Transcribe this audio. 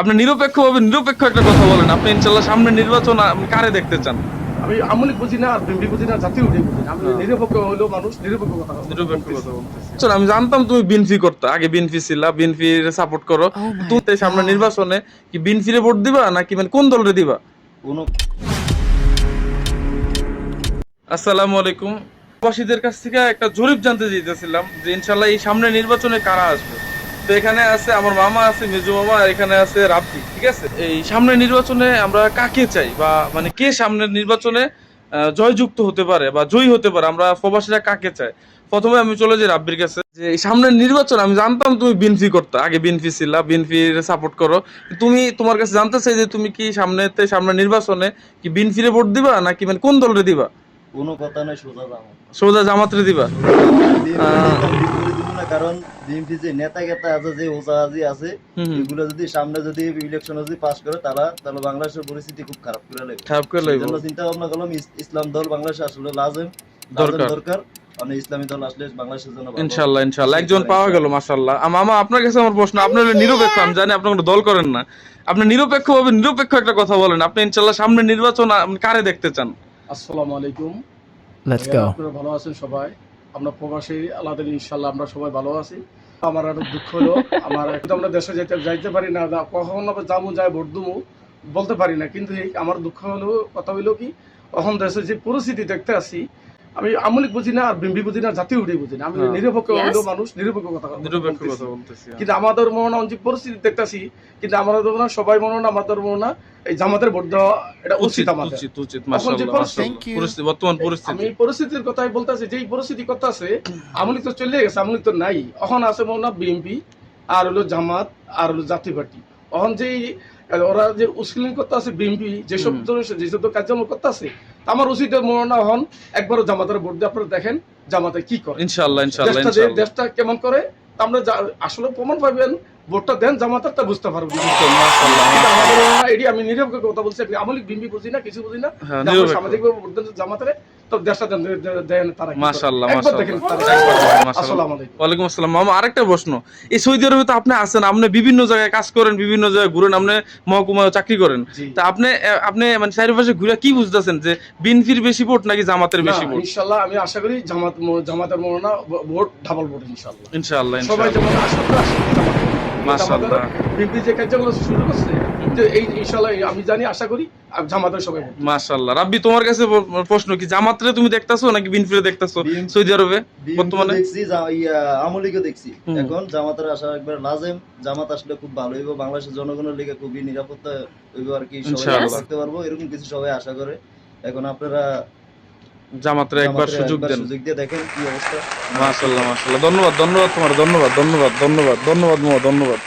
আপনি নিরপেক্ষ ভাবে নিরপেক্ষ একটা কথা বলেন। আপনি ইনশাল্লাহ সামনে নির্বাচন কারে দেখতে চান? আমি আমলিক বুঝি না আর বিম্বি বুঝি না জাতীয় বুঝি না। আমি হ্যাঁ। নিরপেক্ষ হলেও মানুষ নিরপেক্ষ কথা নিরপেক্ষ কথা বলতেছি চল আমি জানতাম তুমি বিনফি করতে। আগে বিনফি ছিলা বিনফির সাপোর্ট করো। তুমি তো এই সামনে নির্বাচনে কি বিনফিরে ভোট দিবা নাকি মানে কোন দলরে দিবা? কোনো আসসালামু আলাইকুম। প্রবাসীদের কাছ থেকে একটা জরিপ জানতে চাইতেছিলাম যে ইনশাল্লাহ এই সামনে নির্বাচনে কারা আসবে? তো এখানে আছে আমার মামা আছে মেজু মামা আর এখানে আছে রাব্বি ঠিক আছে? এই সামনে নির্বাচনে আমরা কাকে চাই? বা মানে কে সামনের নির্বাচনে জয়যুক্ত হতে পারে বা জয়ী হতে পারে? আমরা প্রবাসীরা কাকে চাই? প্রথমে আমি চলে যাই রাব্বির কাছে। যে সামনের নির্বাচন আমি জানতাম তুমি বিনফি করতে। আগে বিনফি ছিলা বিনফির সাপোর্ট করো। তুমি তোমার কাছে জানতে চাই যে তুমি কি সামনেতে সামনে নির্বাচনে কি বিনফিরে ভোট দিবা নাকি মানে কোন দলরে দিবা? কোনো কথা নাই সোজা জামাত। সোজা জামাতরে দিবা। না কারণ বিএনপি যে নেতা গেতা আছে যে ওজাহাজি আছে। এগুলো যদি সামনে যদি ইলেকশন যদি পাস করে তারা তাহলে বাংলাদেশের পরিস্থিতি খুব খারাপ করে লাগবে খারাপ করে লাগবে সেজন্য চিন্তা ভাবনা করলাম ইসলাম দল বাংলাদেশে আসলে লাজেম দরকার। মানে ইসলামী দল আসলে বাংলাদেশের জন্য ভালো। ইনশাল্লাহ ইনশাল্লাহ। একজন পাওয়া গেল মাশাল্লাহ। আম- মামা আপনার কাছে আমার প্রশ্ন আপনি নিরপেক্ষ আমি জানি আপনি কোনো দল করেন না। আপনি নিরপেক্ষ ভাবে নিরপেক্ষ একটা কথা বলেন। আপনি ইনশাল্লাহ সামনে নির্বাচন আপনি কারে দেখতে চান? আসসালামু আলাইকুম। Go. আপনারা ভালো আছেন সবাই? আমরা প্রবাসী আলাদা ইনশাল্লাহ আমরা সবাই ভালো আছি। আমার আরও দুঃখ হলো, আমার আমরা দেশে যেতে যাইতে পারি না কখনো যাব, যাই ভোট বলতে পারি না। কিন্তু আমার দুঃখ হলো, কথা হইল কি, এখন দেশে যে পরিস্থিতি দেখতে আসি আমি আমলিক বুঝি না আর বিম্বি বুঝি না জাতীয় উঠে বুঝি না। আমি হ্যাঁ। নিরপেক্ষ. মানুষ নিরপেক্ষ কথা নিরপেক্ষ কথা বলতেছি কিন্তু আমাদের মনে হয় যে পরিস্থিতি দেখতেছি কিন্তু আমাদের মনে সবাই মনে হয় আমাদের মনে হয় এই জামাতের ভোট দেওয়া এটা উচিত আমাদের। উচিত উচিত পরিস্থিতি- মাশাআল্লাহ। পরিস্থিতি আমি পরিস্থিতির কথাই বলতেছি যে এই পরিস্থিতি কথা আছে আমলি তো চলে গেছে আমলি তো নাই। এখন আছে মনে হয় বিএনপি আর হলো জামাত আর হলো জাতীয় পার্টি। এখন যে ওরা যে উস্কিলিং করতে আছে বিএনপি যেসব যেসব কার্যক্রম করতে আছে আমার উচিত মনে হন একবারও জামাতের ভোট দিয়ে আপনারা দেখেন জামাতে কি করে। ইনশাল্লাহ ইনশাআল্লাহ দেশটা কেমন করে আমরা আসলে প্রমাণ পাবেন ভোটটা দেন জামাতের তা বুঝতে পারব। এটি আমি নিরপেক্ষ কথা বলছি আমি আমলিক বিম্বি বুঝি না কিছু বুঝি না। হ্যাঁ সামাজিকভাবে ভোট দেন জামাতের। তো দেশটা দেন দেন- দেন তারা কি করে। মাশাআল্লাহ একবার মাশাআল্লাহ। দেখেন তারা একবার দেখেন, মাশাআল্লাহ। আসসালামু আলাইকুম ওয়ালাইকুম আসসালাম। মামা আরেকটা প্রশ্ন। এই সৌদি আরবে তো আপনি আছেন আপনি বিভিন্ন জায়গায় কাজ করেন বিভিন্ন জায়গায় ঘুরেন আপনি মহকুমায় চাকরি করেন। তা আপনি আপনি মানে চারিপাশে ঘুরে কি বুঝতেছেন যে বিনফির বেশি ভোট নাকি জামাতের বেশি ভোট? ইনশাআল্লাহ আমি আশা করি জামাত জামাতের ভোট ডাবল ভোট সবাই যেমন আশা করি মাশাআল্লাহ। বিএনপি যে কার্যক্রম শুরু করছে এই ইনশাআল্লাহ আমি জানি আশা করি জামাতের সবাই রাব্বি তোমার কাছে প্রশ্ন কি? জামাতরে তুমি দেখতাছো নাকি বিনফিরে দেখতাছো? সৌদি আরবে বর্তমানে? দেখছি আমলিকে দেখছি। এখন জামাতের আশা একবার লাজেম জামাত আসলে খুব ভালো হইব। বাংলাদেশের জনগণের লিগে খুবই নিরাপত্তা হইব আর কি। সবাই থাকতে পারব এরকম কিছু সবাই আশা করে। এখন আপনারা জামাতরে একবার সুযোগ দেন। সুযোগ দিয়ে দেখেন কি অবস্থা। মাশাআল্লাহ মাশাআল্লাহ। ধন্যবাদ ধন্যবাদ তোমার ধন্যবাদ ধন্যবাদ ধন্যবাদ ধন্যবাদ ধন্যবাদ।